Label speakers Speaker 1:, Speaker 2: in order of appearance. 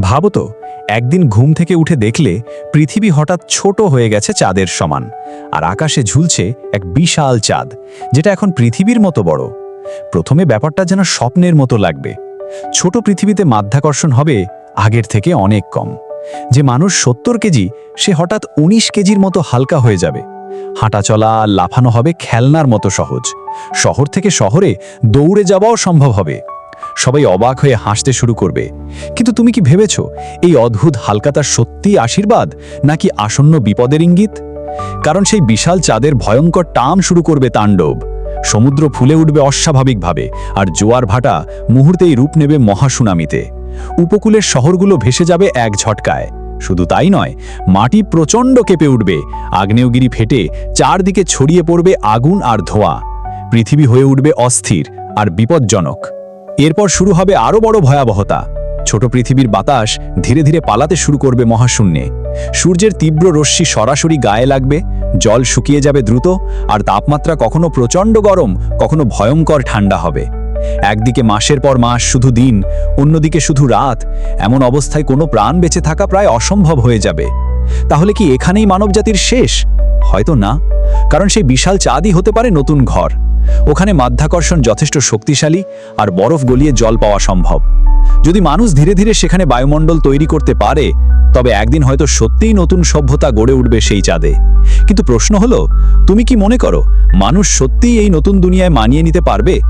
Speaker 1: ভাবো তো, একদিন ঘুম থেকে উঠে দেখলে পৃথিবী হঠাৎ ছোট হয়ে গেছে চাঁদের সমান, আর আকাশে ঝুলছে এক বিশাল চাঁদ, যেটা এখন পৃথিবীর মতো বড়। প্রথমে ব্যাপারটা যেন স্বপ্নের মতো লাগবে। ছোট পৃথিবীতে মাধ্যাকর্ষণ হবে আগের থেকে অনেক কম। যে মানুষ সত্তর কেজি, সে হঠাৎ ১৯ কেজির মতো হালকা হয়ে যাবে। হাঁটা চলা লাফানো হবে খেলনার মতো সহজ। শহর থেকে শহরে দৌড়ে যাওয়াও সম্ভব হবে। সবাই অবাক হয়ে হাসতে শুরু করবে। কিন্তু তুমি কি ভেবেছ, এই অদ্ভুত হালকাতা সত্যি আশীর্বাদ, নাকি আসন্ন বিপদের ইঙ্গিত? কারণ সেই বিশাল চাঁদের ভয়ঙ্কর টাম শুরু করবে তাণ্ডব। সমুদ্র ফুলে উঠবে অস্বাভাবিকভাবে, আর জোয়ার ভাটা মুহূর্তেই রূপ নেবে মহাসুনামিতে। উপকূলের শহরগুলো ভেসে যাবে এক ঝটকায়। শুধু তাই নয়, মাটি প্রচণ্ড কেঁপে উঠবে, আগ্নেয়গিরি ফেটে চারদিকে ছড়িয়ে পড়বে আগুন আর ধোঁয়া। পৃথিবী হয়ে উঠবে অস্থির আর বিপজ্জনক। এরপর শুরু হবে আরও বড় ভয়াবহতা। ছোট পৃথিবীর বাতাস ধীরে ধীরে পালাতে শুরু করবে মহাশূন্যে। সূর্যের তীব্র রশ্মি সরাসরি গায়ে লাগবে, জল শুকিয়ে যাবে দ্রুত, আর তাপমাত্রা কখনো প্রচণ্ড গরম, কখনো ভয়ঙ্কর ঠান্ডা হবে। একদিকে মাসের পর মাস শুধু দিন, অন্যদিকে শুধু রাত, এমন অবস্থায় কোনো প্রাণ বেঁচে থাকা প্রায় অসম্ভব হয়ে যাবে। তাহলে কি এখানেই মানবজাতির শেষ? হয়তো না, কারণ সেই বিশাল চাঁদই হতে পারে নতুন ঘর। ওখানে মাধ্যাকর্ষণ যথেষ্ট শক্তিশালী আর বরফ গলিয়ে জল পাওয়া সম্ভব। যদি মানুষ ধীরে ধীরে সেখানে বায়ুমণ্ডল তৈরি করতে পারে, তবে একদিন হয়তো সত্যিই নতুন সভ্যতা গড়ে উঠবে সেই চাঁদে। কিন্তু প্রশ্ন হলো, তুমি কি মনে করো, মানুষ সত্যিই এই নতুন দুনিয়ায় মানিয়ে নিতে পারবে?